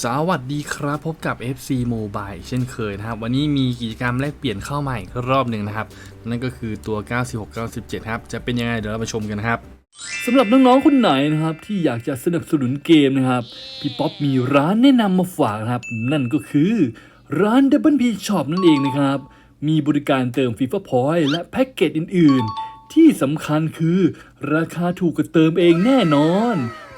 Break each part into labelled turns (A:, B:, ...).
A: สวัสดีครับ พบกับ FC Mobile เช่นเคยนะครับ วันนี้มีกิจกรรมแลกเปลี่ยนเข้ามาอีกรอบหนึ่งนะครับ นั่นก็คือตัว 96-97 ครับ จะเป็นยังไงเดี๋ยวเราไปชมกันครับ
B: สำหรับน้องๆคนไหนนะครับ ที่อยากจะสนับสนุนเกมนะครับ พี่ป๊อปมีร้านแนะนำมาฝากนะครับ นั่นก็คือร้าน Double P Shop นั่นเองนะครับ มีบริการเติม FIFA Point และแพ็กเกจอื่น ๆ ที่สำคัญคือราคาถูกกว่าเติมเองแน่นอน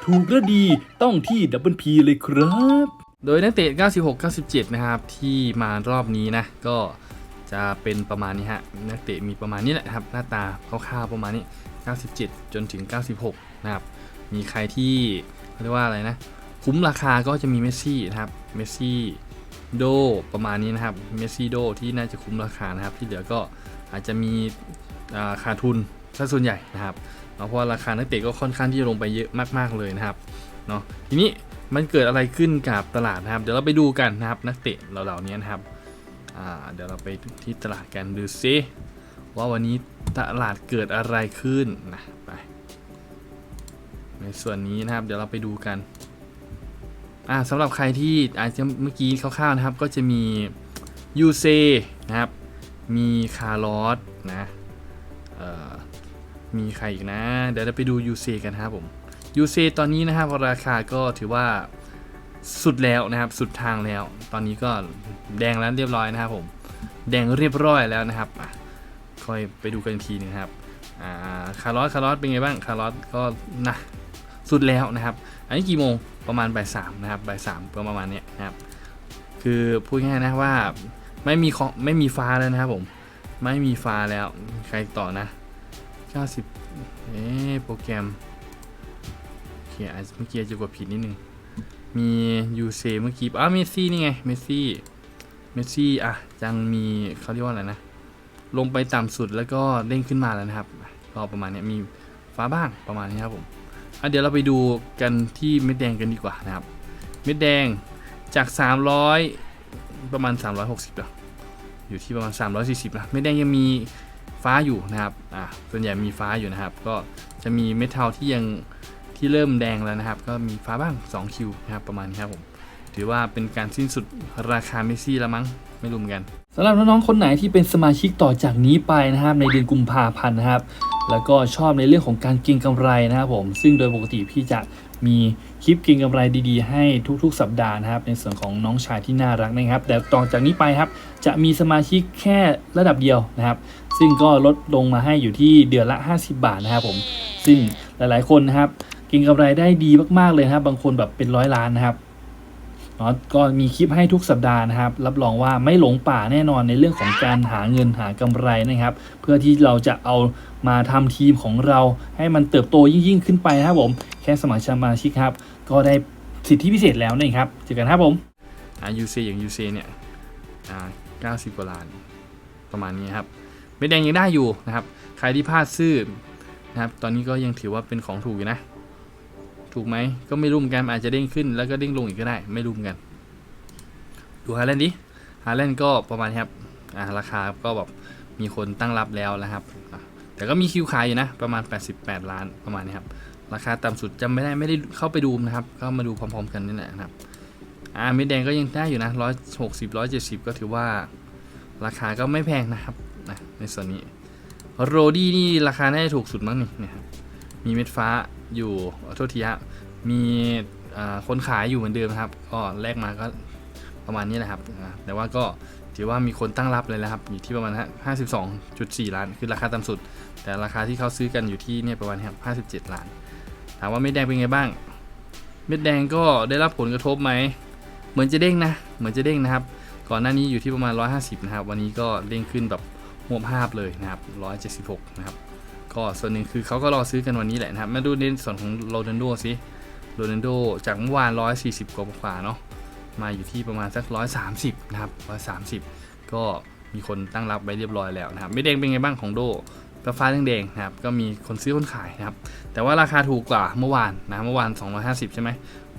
B: ถูกและดีต้องที่ Double P เลยครับ
A: โดยนักเตะ 96-97 นะครับ ที่มารอบนี้นะ ก็จะเป็นประมาณนี้ฮะ นักเตะมีประมาณนี้แหละครับ หน้าตาคร่าวๆประมาณนี้ 97 จนถึง 96 นะครับ มีใครที่เรียกว่าอะไรนะ คุ้มราคาก็จะมีเมสซี่นะครับ เมสซี่โดประมาณนี้นะครับ เมสซี่โดที่น่าจะคุ้มราคานะครับ ที่เหลือก็อาจจะมีอ่าขาดทุนซะส่วนใหญ่นะครับ เนาะเพราะว่าราคานักเตะก็ค่อนข้างที่จะลงไปเยอะมาก ๆเลยนะครับเนาะทีนี้มันเกิดอะไรขึ้นกับตลาดนะครับ เดี๋ยวเราไปดูกันนะครับนักเตะเหล่านี้นะครับเดี๋ยวเราไปที่ตลาดกันดูซิว่าวันนี้ตลาดเกิดอะไรขึ้นนะไปในส่วนนี้นะครับ เดี๋ยวเราไปดูกันอ่าสำหรับใครที่อาจจะเมื่อกี้คร่าวๆนะครับ ก็จะมียูเซนะครับ มีคาร์ลอสนะเอ่อ มีใครอีกนะ เดี๋ยวเราไปดูยูเซกันนะครับผมยูเซตอนนี้นะครับราคาก็ถือว่าสุดแล้วนะครับ สุดทางแล้ว ตอนนี้ก็แดงแล้วเรียบร้อยนะครับผม แดงเรียบร้อยแล้วนะครับค่อยไปดูกันอีกทีหนึงครับคาร์ลอสคาร์ลอสเป็นไงบ้างคาร์ลอสก็นะสุดแล้วนะครับ อันนี้กี่โมงประมาณบ่ายสามนะครับบ่ายสามประมาณเนี้ยนะครับ คือพูดง่ายนะว่าไม่มีไม่มีฟ้าแล้วนะครับผม ไม่มีฟ้าแล้วใครต่อนะ 90 เอ๊โปรแกรม โอเคอาจเมื่อกี้จะกดผิดนิดนึง มียูเซเมื่อกี้อ้าเมสซี่นี่ไง เมสซี่ เมสซี่ อะยังมีเขาเรียกว่าอะไรนะ ลงไปต่ำสุดแล้วก็เด้งขึ้นมาแล้วนะครับอะก็ประมาณนี้มีฟ้าบ้างประมาณนี้ครับผมอะเดี๋ยวเราไปดูกันที่เม็ดแดงกันดีกว่านะครับ เม็ดแดงจาก 300 ประมาณ 360แล้วอยู่ที่ประมาณ 340นะเม็ดแดงยังมี ฟ้าอยู่นะครับอ่าส่วนใหญ่มีฟ้าอยู่นะครับ ก็จะมีเมทัลทาที่ยังที่เริ่มแดงแล้วนะครับ ก็มีฟ้าบ้าง2คิวนะครับประมาณนี้ครับผม ถือว่าเป็นการสิ้นสุดราคาเมสซี่แล้วมั้งไม่รู้เหมือนกัน
B: สำหรับน้องๆคนไหนที่เป็นสมาชิกต่อจากนี้ไปนะครับในเดือนกุมภาพันธ์นะครับ แล้วก็ชอบในเรื่องของการเก็งกำไรนะครับผมซึ่งโดยปกติพี่จะมีคลิปเก็งกำไรดีๆ ให้ทุกๆ สัปดาห์นะครับ ในส่วนของน้องชายที่น่ารักนะครับ แต่ต่อจากนี้ไปครับจะมีสมาชิกแค่ระดับเดียวนะครับ ซึ่งก็ลดลงมาให้อยู่ที่เดือนละ 50 บาทนะครับผมซึ่งหลายๆคนนะครับเก็งกำไรได้ดีมากๆเลยนะครับบางคนแบบเป็นร้อยล้านนะครับ เนาะก็มีคลิปให้ทุกสัปดาห์นะครับ รับรองว่าไม่หลงป่าแน่นอนในเรื่องของการหาเงินหากำไรนะครับ เพื่อที่เราจะเอามาทำทีมของเราให้มันเติบโตยิ่งๆขึ้นไปนะครับผม แค่สมัครสมาชิกครับ ก็ได้สิทธิพิเศษแล้วนะครับเจอกันครับผม
A: อ่ายูเซอย่างยูเซเนี่ยอ่า90กว่าล้านประมาณนี้ครับเม็ดแดงยังได้อยู่นะครับ ใครที่พลาดซื้อนะครับ ตอนนี้ก็ยังถือว่าเป็นของถูกอยู่นะ ถูกไหมก็ไม่รู้เหมือนกันอาจจะเด้งขึ้นแล้วก็เด้งลงอีกก็ได้ ไม่รู้เหมือนกัน ดูฮาแลนดิฮาแลนก็ประมาณนี้ครับอ่าราคาก็แบบมีคนตั้งรับแล้วนะครับ แต่ก็มีคิวขายอยู่นะ ประมาณ 88 ล้านประมาณนี้ครับ ราคาต่ำสุดจำไม่ได้ไม่ได้เข้าไปดูนะครับ ก็มาดูพร้อม ๆ กันนี่แหละนะครับอ่าเม็ดแดงก็ยังได้อยู่นะร้อยหกสิบร้อยเจ็ดสิบก็ถือว่าราคาก็ไม่แพงนะครับนะในส่วนนี้โรดี้นี่ราคาน่าจะถูกสุดมั้งนี่เนี่ยครับมีเม็ดฟ้า อยู่โทษทีฮะมีคนขายอยู่เหมือนเดิมครับ ก็แลกมาก็ประมาณนี้แหละครับ แต่ว่าก็ถือว่ามีคนตั้งรับเลยนะครับ อยู่ที่ประมาณห้าสิบสองจุดสี่ล้าน คือราคาต่ำสุด แต่ราคาที่เขาซื้อกันอยู่ที่เนี่ยประมาณห้าสิบเจ็ดล้าน ถามว่าเม็ดแดงเป็นไงบ้าง เม็ดแดงก็ได้รับผลกระทบไหม เหมือนจะเด้งนะ เหมือนจะเด้งนะครับ ก่อนหน้านี้อยู่ที่ประมาณ 150 นะครับ วันนี้ก็เด้งขึ้นแบบหวภาพเลยนะครับ 176 นะครับ ก็ส่วนหนึ่งคือเขาก็รอซื้อกันวันนี้แหละนะครับ มาดูในส่วนของโรนัลโดสิโรนัลโดจากเมื่อวาน 140 กว่าๆเนาะมาอยู่ที่ประมาณสัก 130 นะครับ 130 ก็มีคนตั้งรับไว้เรียบร้อยแล้วนะครับ ไม่แดงเป็นไงบ้างของโดก็ฟ้าแดงๆนะครับ ก็มีคนซื้อคนขายนะครับ แต่ว่าราคาถูกกว่าเมื่อวานนะเมื่อวาน 250 ใช่ไหม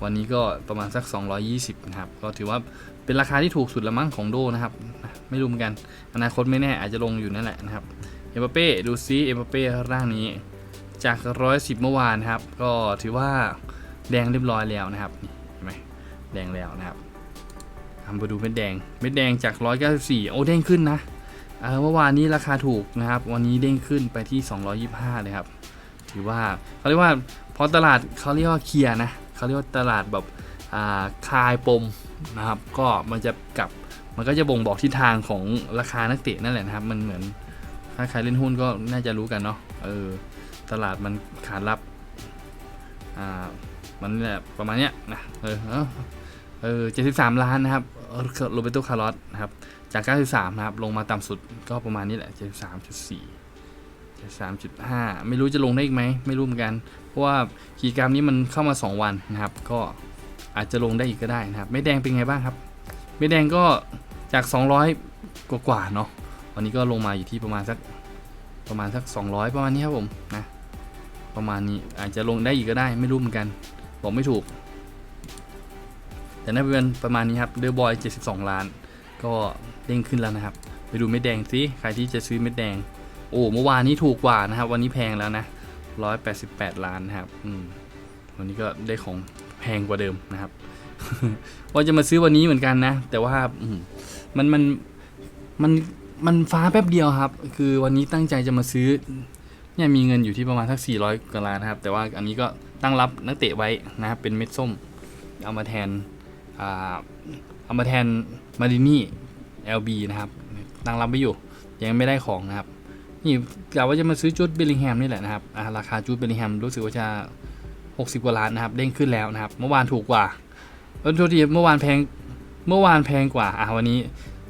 A: วันนี้ก็ประมาณสัก 220 นะครับ ก็ถือว่าเป็นราคาที่ถูกสุดละมั้งของโดนะครับ ไม่รู้เหมือนกัน อนาคตไม่แน่อาจจะลงอยู่นั่นแหละนะครับ เอ็มบัปเป้ดูซิเอ็มบัปเป้ร่างนี้ จาก 110 เมื่อวานครับ ก็ถือว่าแดงเรียบร้อยแล้วนะครับเห็นไหมแดงแล้วนะครับทำมาดูเม็ดแดงเม็ดแดงจาก 194 โอ้เด้งขึ้นนะเมื่อวานนี้ราคาถูกนะครับ วันนี้เด้งขึ้นไปที่ 225เลยครับถือว่าเขาเรียกว่าพอตลาดเขาเรียกว่าเคลียร์นะเขาเรียกว่าตลาดแบบคลายปมนะครับ ก็มันจะกลับมันก็จะบ่งบอกทิศทางของราคานักเตะนั่นแหละนะครับ มันเหมือน ถ้าใครเล่นหุ้นก็น่าจะรู้กันเนาะเออตลาดมันขาดรับอ่ามันนี่แหละประมาณเนี้ยนะเออเออเจ็ดสิบสามล้านนะครับโรเบโตคาร์ลอสนะครับจากเก้าสิบสามนะครับ ลงมาต่ำสุดก็ประมาณนี้แหละเจ็ดสามจุดสี่เจ็ดสามจุดห้าไม่รู้จะลงได้อีกไหม ไม่รู้เหมือนกัน เพราะว่ากิจกรรมนี้มันเข้ามา 2 วันนะครับ ก็อาจจะลงได้อีกก็ได้นะครับ ไม่แดงเป็นไงบ้างครับ ไม่แดงก็จาก 200 กว่ากว่าๆเนาะ วันนี้ก็ลงมาอยู่ที่ประมาณสักประมาณสัก 200 ประมาณนี้ครับผมนะประมาณนี้อาจจะลงได้อีกก็ได้ไม่รู้เหมือนกันบอกไม่ถูก แต่น่าเป็นประมาณนี้ครับเดอร์บอย 72 ล้าน ก็เด้งขึ้นแล้วนะครับ ไปดูเม็ดแดงสิใครที่จะซื้อเม็ดแดง โอ้เมื่อวานนี้ถูกกว่านะครับ วันนี้แพงแล้วนะ 188 ล้านนะครับอืมวันนี้ก็ได้ของแพงกว่าเดิมนะครับว่าจะมาซื้อวันนี้เหมือนกันนะ แต่ว่ามันมันมัน มันฟ้าแป๊บเดียวครับ คือวันนี้ตั้งใจจะมาซื้อ เนี่ยมีเงินอยู่ที่ประมาณสัก 400กว่าล้านนะครับ แต่ว่าอันนี้ก็ตั้งรับนักเตะไว้นะครับเป็นเม็ดส้ม เอามาแทนอ่าเอามาแทนมารินี่ LB นะครับ ตั้งรับไว้อยู่ ยังไม่ได้ของนะครับนี่กะว่าจะมาซื้อจูดเบลลิงแฮมนี่แหละนะครับอ่าราคาจูดเบลลิงแฮมรู้สึกว่าจะ 60 กว่าล้านนะครับ เด้งขึ้นแล้วนะครับ เมื่อวานถูกกว่าเออโทษทีเมื่อวานแพง เมื่อวานแพงกว่า อ่าวันนี้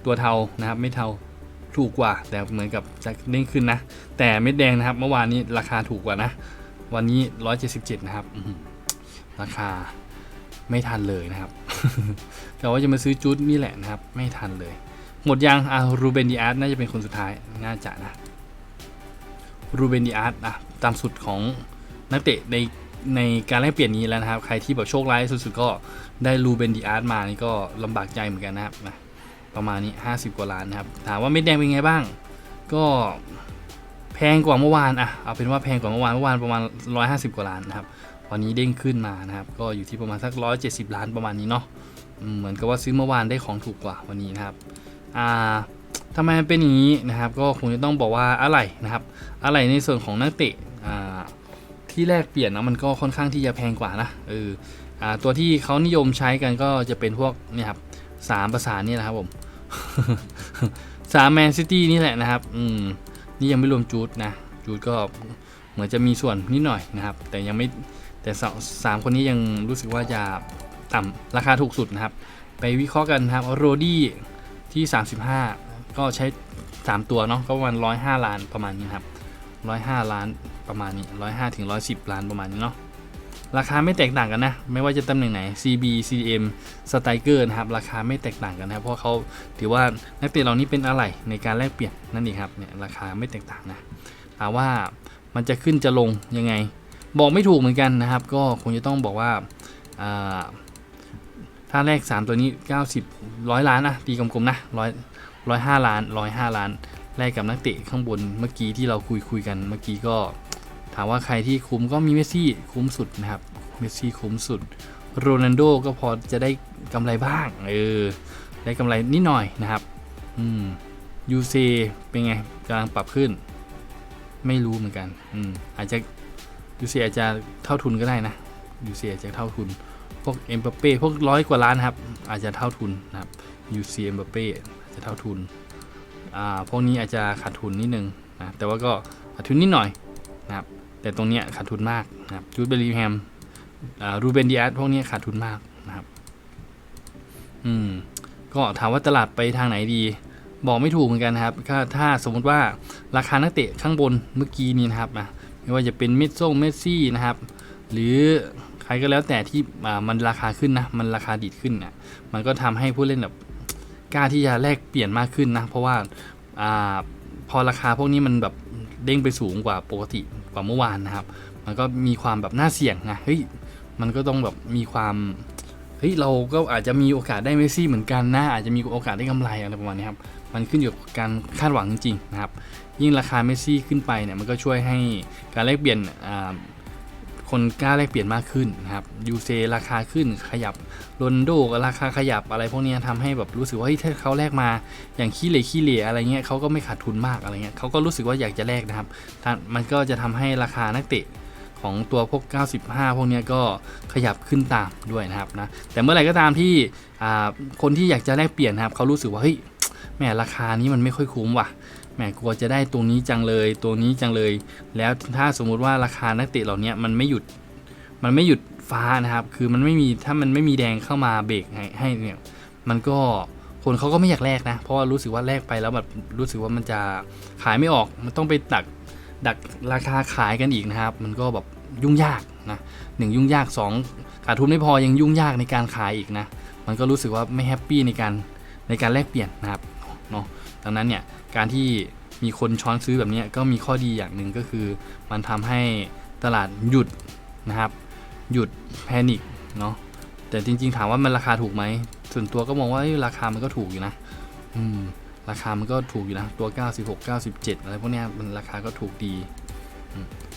A: ตัวเทานะครับ ไม่เทา ถูกกว่า แต่เหมือนกับจะเด้งขึ้นนะ แต่เม็ดแดงนะครับเมื่อวานนี้ราคาถูกกว่านะ วันนี้ 177 นะครับราคาไม่ทันเลยนะครับแต่ว่าจะมาซื้อจุดนี่แหละนะครับ ไม่ทันเลย หมดยังอะรูเบนดีอาร์ตน่าจะเป็นคนสุดท้ายน่าจะนะรูเบนดีอาร์ตอะตามสุดของนักเตะในในการแลกเปลี่ยนนี้แล้วนะครับ ใครที่แบบโชคร้ายสุดๆก็ได้รูเบนดีอาร์ตมานี่ก็ลำบากใจเหมือนกันนะครับนะ ประมาณนี้ 50 กว่าล้านนะครับ ถามว่าเม็ดแดงเป็นไงบ้าง ก็แพงกว่าเมื่อวานอะเอาเป็นว่าแพงกว่าเมื่อวานเมื่อวานประมาณ 150 กว่าล้านนะครับวันนี้เด้งขึ้นมานะครับ ก็อยู่ที่ประมาณสัก 170 ล้านประมาณนี้เนาะเหมือนกับว่าซื้อเมื่อวานได้ของถูกกว่าวันนี้นะครับอ่าทำไมเป็นอย่างนี้นะครับ ก็คงจะต้องบอกว่าอะไรนะครับ อะไรในส่วนของนักเตะอ่าที่แลกเปลี่ยนนะมันก็ค่อนข้างที่จะแพงกว่านะเอออ่าตัวที่เขานิยมใช้กันก็จะเป็นพวกเนี่ยครับสามประสานนี่แหละครับผม สามแมนซิตี้นี่แหละนะครับ อืม นี่ยังไม่รวมจูดนะ จูดก็เหมือนจะมีส่วนนิดหน่อยนะครับ แต่ยังไม่ แต่สามคนนี้ยังรู้สึกว่าจะต่ำราคาถูกสุดนะครับ ไปวิเคราะห์กันนะครับ โรดี้ที่ 35 ก็ใช้ 3 ตัวเนาะ ก็ประมาณ105 ล้านประมาณนี้ครับ 105 ล้านประมาณนี้ 105ถึง110 ล้านประมาณนี้เนาะ ราคาไม่แตกต่างกันนะ ไม่ว่าจะตำแหน่งไหน CB CM s t r i k e r นะครับ ราคาไม่แตกต่างกันนะ เพราะเขาถือว่านักเตะเหล่านี้เป็นอะไรในการแลกเปลี่ยนนั่นเองครับ เนี่ยราคาไม่แตกต่างนะถามว่ามันจะขึ้นจะลงยังไง บอกไม่ถูกเหมือนกันนะครับ ก็คงจะต้องบอกว่าาถ้าแรก3 ตัวนี้ 90 100 ล้านนะตีกลมๆนะ100 105ล้าน105ล้านแลกกับนักเตะข้างบนเมื่อกี้ที่เราคุยคุยกันเมื่อกี้ก็ ถามว่าใครที่คุ้มก็มีเมสซี่คุ้มสุดนะครับ เมสซี่คุ้มสุด โรนัลโดก็พอจะได้กำไรบ้าง เออ ได้กำไรนิดหน่อยนะครับ อืมยูเซเป็นไงกำลังปรับขึ้น ไม่รู้เหมือนกัน อืม อาจจะยูเซอาจจะเท่าทุนก็ได้นะยูเซอาจจะเท่าทุน พวกเอ็มบัปเป้พวกร้อยกว่าล้านครับ อาจจะเท่าทุนนะครับยูเซเอ็มบัปเป้จจะเท่าทุน อ่า พวกนี้อาจจะขาดทุนนิดนึงนะ แต่ว่าก็ขาดทุนนิดหน่อยนะครับ แต่ตรงเนี้ยขาดทุนมากนะครับจูดเบลลิแฮมอ่ารูเบนดีอาพวกนี้ขาดทุนมากนะครับ อืม ก็ถามว่าตลาดไปทางไหนดี บอกไม่ถูกเหมือนกันนะครับถ้าถ้าสมมติว่าราคานักเตะข้างบนเมื่อกี้นี้นะครับนะไม่ว่าจะเป็นเมสซ่งเมสซี่นะครับ หรือใครก็แล้วแต่ที่อ่ามันราคาขึ้นนะ มันราคาดีดขึ้นนะมันก็ทำให้ผู้เล่นแบบกล้าที่จะแลกเปลี่ยนมากขึ้นนะ เพราะว่าอ่าพอราคาพวกนี้มันแบบเด้งไปสูงกว่าปกติ ว่าเมื่อวานนะครับ มันก็มีความแบบน่าเสี่ยงนะเฮ้ยมันก็ต้องแบบมีความเฮ้ยเราก็อาจจะมีโอกาสได้เมสซี่เหมือนกันนะอาจจะมีโอกาสได้กำไรอะไรประมาณนี้ครับมันขึ้นอยู่กับการคาดหวังจริงๆนะครับยิ่งราคาเมสซี่ขึ้นไปเนี่ยมันก็ช่วยให้การแลกเปลี่ยนอ่า คนกล้าแลกเปลี่ยนมากขึ้นนะครับยูเซราคาขึ้นขยับโรนโดกราคาขยับอะไรพวกนี้ยทำให้แบบรู้สึกว่าเฮ้ยถ้าเขาแลกมาอย่างขี้เหร่ขี้เหร่อะไรเงี้ยเขาก็ไม่ขาดทุนมากอะไรเงี้ยเขาก็รู้สึกว่าอยากจะแลกนะครับ มันก็จะทำให้ราคานักเตะของตัวพวก 95 พวกนี้ก็ขยับขึ้นตามด้วยนะครับนะแต่เมื่อไหร่ก็ตามที่คนที่อยากจะแลกเปลี่ยนนะครับเขารู้สึกว่าเฮ้ยแหมราคานี้มันไม่ค่อยคุ้มว่ะ แหมกลัวจะได้ตรงนี้จังเลยตัวนี้จังเลย แล้วถ้าสมมุติว่าราคานักเตะเหล่านี้มันไม่หยุดมันไม่หยุดฟ้านะครับ คือมันไม่มีถ้ามันไม่มีแดงเข้ามาเบรกให้ให้เนี่ยมันก็คนเขาก็ไม่อยากแลกนะ เพราะว่ารู้สึกว่าแลกไปแล้วแบบรู้สึกว่ามันจะขายไม่ออกมันต้องไปดักดักราคาขายกันอีกนะครับ มันก็แบบยุ่งยากนะหนึ่งยุ่งยากสองขาดทุนไม่พอยังยุ่งยากในการขายอีกนะ มันก็รู้สึกว่าไม่แฮปปี้ในการในการแลกเปลี่ยนนะครับเนาะ ดังนั้นเนี่ยการที่มีคนช้อนซื้อแบบนี้ก็มีข้อดีอย่างหนึ่งก็คือ มันทำให้ตลาดหยุดนะครับ หยุดแพนิคเนาะแต่จริง ๆ ถามว่ามันราคาถูกไหมส่วนตัวก็มองว่าราคามันก็ถูกอยู่นะ อืมราคามันก็ถูกอยู่นะ ตัว 96 97 อะไรพวกนี้มันราคาก็ถูกดี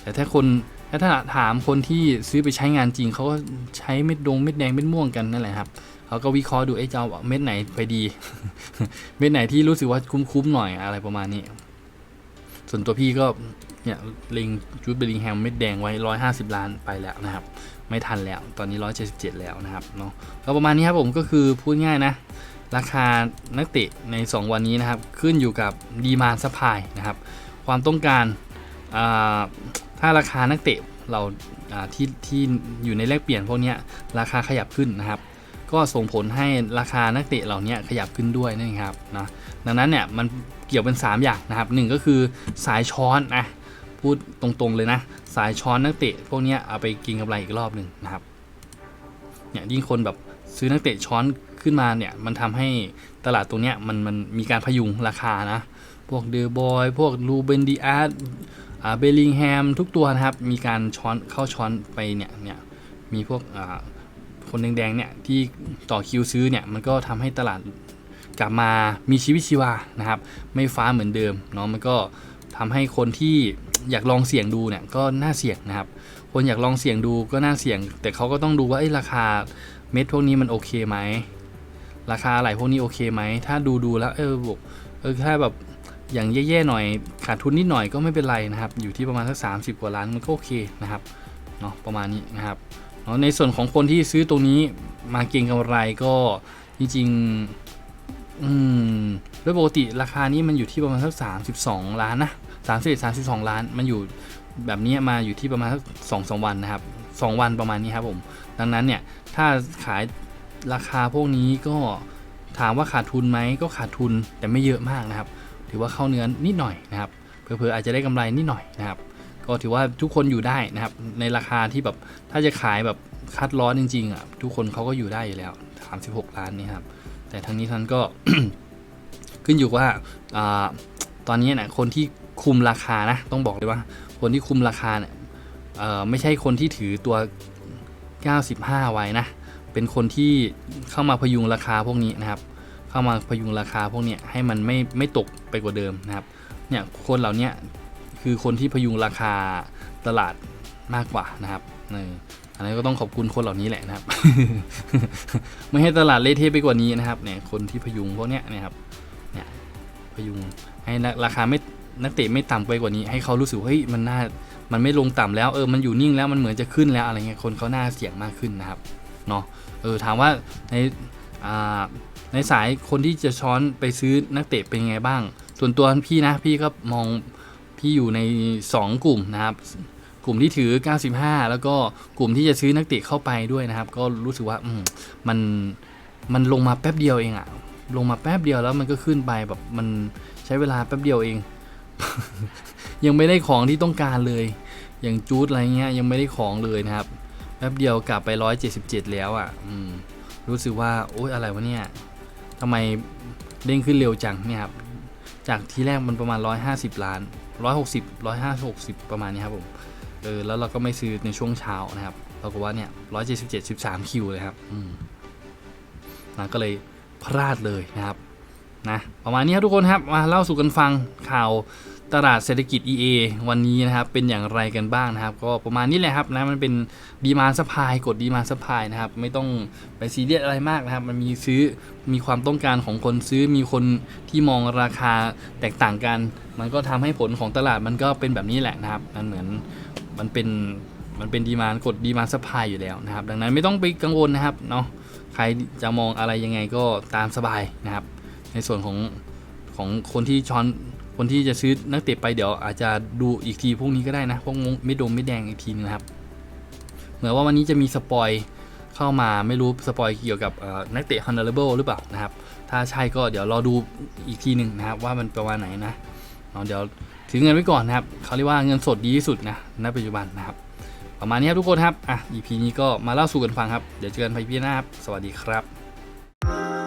A: แต่ถ้าคนถ้าถามคนที่ซื้อไปใช้งานจริงเขาก็ใช้เม็ดดงเม็ดแดงเม็ดม่วงกันนั่นแหละครับเขาก็วิเคราะห์ดูไอ้ยจะเอาเม็ดไหนไปดี เม็ดไหนที่รู้สึกว่าคุ้มๆหน่อยอะไรประมาณนี้ ส่วนตัวพี่ก็เนี่ยเล็งจูดเบลลิงแฮมเม็ดแดงไว้ 150 ล้านไปแล้วนะครับ ไม่ทันแล้วตอนนี้ 177 แล้วนะครับเนาะก็ประมาณนี้ครับผมก็คือพูดง่ายนะ ราคานักเตะใน 2 วันนี้นะครับ ขึ้นอยู่กับดีมานสปายนะครับ ความต้องการ ถ้าราคานักเตะเราที่ที่อยู่ในแลกเปลี่ยนพวกนี้ราคาขยับขึ้นนะครับ ก็ส่งผลให้ราคานักเตะเหล่านี้ขยับขึ้นด้วยนั่ครับนะดังนั้นเนี่ยมันเกี่ยวเป็น 3 อย่างนะครับหนึ่งก็คือสายช้อนนะพูดตรงๆเลยนะ สายช้อนนักเตะพวกนี้เอาไปกินกำไรอีกรอบหนึ่งนะครับเนี่ยยิ่งคนแบบซื้อนักเตะช้อนขึ้นมาเนี่ยมันทำให้ตลาดตรงเนี้ยมันมันมีการพยุงราคานะ พวกเดอบอย พวกลูเบนดีอาร์อ่า เบลลิงแฮมทุกตัวนะครับ มีการช้อนเข้าช้อนไปเนี่ยเนี่ยมีพวกคนแดงๆเนี่ยที่ต่อคิวซื้อเนี่ยมันก็ทำให้ตลาดกลับมามีชีวิตชีวานะครับ ไม่ฟ้าเหมือนเดิมเนาะมันก็ทำให้คนที่อยากลองเสี่ยงดูเนี่ยก็น่าเสี่ยงนะครับ คนอยากลองเสี่ยงดูก็น่าเสี่ยง แต่เขาก็ต้องดูว่าเอ้ราคาเม็ดพวกนี้มันโอเคไหมราคาอะไรพวกนี้โอเคไหมถ้าดูดูแล้วเออบอกเออแค่แบบ อย่างแย่ๆหน่อยขาดทุนนิดหน่อยก็ไม่เป็นไรนะครับ อยู่ที่ประมาณสักสามสิบกว่าล้านมันก็โอเคนะครับเนาะประมาณนี้นะครับเนาะในส่วนของคนที่ซื้อตรงนี้มาเก็งกำไรก็จริงๆอืมโดยปกติราคานี้มันอยู่ที่ประมาณสัก32 ล้านนะ31 32 ล้าน มันอยู่แบบนี้มาอยู่ที่ประมาณสักสองสวันนะครับ 2 วันประมาณนี้ครับผม ดังนั้นเนี่ยถ้าขายราคาพวกนี้ก็ถามว่าขาดทุนไหมก็ขาดทุนแต่ไม่เยอะมากนะครับ ถือว่าเข้าเนื้อนิดหน่อยนะครับเผื่อๆอาจจะได้กำไรนิดหน่อยนะครับ ก็ถือว่าทุกคนอยู่ได้นะครับ ในราคาที่แบบถ้าจะขายแบบคัดร้อนจริงๆอะทุกคนเขาก็อยู่ได้อยู่แล้ว 36 ล้านนี่ครับ แต่ทั้งนี้ทั้งก็ขึ้นอยู่ว่าอตอนนี้นะคนที่คุมราคานะต้องบอกเลยว่า คนที่คุมราคาเนี่ยไม่ใช่คนที่ถือตัว 95 ไว้นะ เป็นคนที่เข้ามาพยุงราคาพวกนี้นะครับ เข้ามาพยุงราคาพวกเนี้ยให้มันไม่ไม่ตกไปกว่าเดิมนะครับเนี่ยคนเหล่านี้คือคนที่พยุงราคาตลาดมากกว่านะครับอันนี้ก็ต้องขอบคุณคนเหล่านี้แหละนะครับ ไม่ให้ตลาดเละเทะไปกว่านี้นะครับเนี่ยคนที่พยุงพวกเนี้ยนะครับเนี่ยพยุงให้ราคาไม่นักเตะไม่ต่ำไปกว่านี้ ให้เขารู้สึกว่าเฮ้ยมันน่ามันไม่ลงต่ำแล้วเออมันอยู่นิ่งแล้วมันเหมือนจะขึ้นแล้วอะไรเงี้ยคนเขาน่าเสี่ยงมากขึ้นนะครับเนาะเออถามว่าในอ่า ในสายคนที่จะช้อนไปซื้อนักเตะเป็นไงบ้าง ส่วนตัวพี่นะพี่ก็มองพี่อยู่ใน 2 กลุ่มนะครับ กลุ่มที่ถือ 95 แล้วก็กลุ่มที่จะซื้อนักเตะเข้าไปด้วยนะครับ ก็รู้สึกว่ามมันมันลงมาแป๊บเดียวเองอะลงมาแป๊บเดียวแล้วมันก็ขึ้นไปแบบมันใช้เวลาแป๊บเดียวเอง ยังไม่ได้ของที่ต้องการเลย อย่างจูดอะไรเงี้ยยังไม่ได้ของเลยนะครับ แป๊บเดียวกลับไป 177 แล้วอะ่ะรู้สึกว่าโอ๊ยอะไรวะเนี่ย ทำไมเด้งขึ้นเร็วจังเนี่ยครับจากที่แรกมันประมาณ 150 ล้าน 160 150 ประมาณนี้ครับผมเออแล้วเราก็ไม่ซื้อในช่วงเช้านะครับเราก็ว่าเนี่ย177 13 คิวเลยครับอืมนะก็เลยพลาดเลยนะครับนะประมาณนี้ครับทุกคนครับมาเล่าสู่กันฟังข่าว ตลาดเศรษฐกิจ EA วันนี้นะครับเป็นอย่างไรกันบ้างนะครับ ก็ประมาณนี้แหละครับนะมันเป็นดีมาส p ายกดดีมาส p ายนะครับ ไม่ต้องไปซีเรียสอะไรมากนะครับ มันมีซื้อมีความต้องการของคนซื้อมีคนที่มองราคาแตกต่างกัน มันก็ทำให้ผลของตลาดมันก็เป็นแบบนี้แหละนะครับมันเหมือนมันเป็นมันเป็นดีมานกดดีมาส p ายอยู่แล้วนะครับ ดังนั้นไม่ต้องไปกังวลนะครับเนาะใครจะมองอะไรยังไงก็ตามสบายนะครับ ในส่วนของของคนที่ช้อน คนที่จะซื้อนักเตะไปเดี๋ยวอาจจะดูอีกทีพวกนี้ก็ได้นะพวกมงไม่ดมไม่แดงอีกทีนึงครับ เหมือนว่าวันนี้จะมีสปอยเข้ามาไม่รู้สปอยเกี่ยวกับเอ่อนักเตะ Honorable หรือเปล่านะครับ ถ้าใช่ก็เดี๋ยวรอดูอีกทีหนึ่งนะครับ ว่ามันประมาณไหนนะเนาะเดี๋ยวถือเงินไว้ก่อนนะครับเขาเรียกว่าเงินสดดีที่สุดนะณปัจจุบันนะครับ ประมาณนี้ครับทุกคนครับอะ EP นี้ก็มาเล่าสู่กันฟังครับ เดี๋ยวเจอกันไปพี่หน้าครับสวัสดีครับ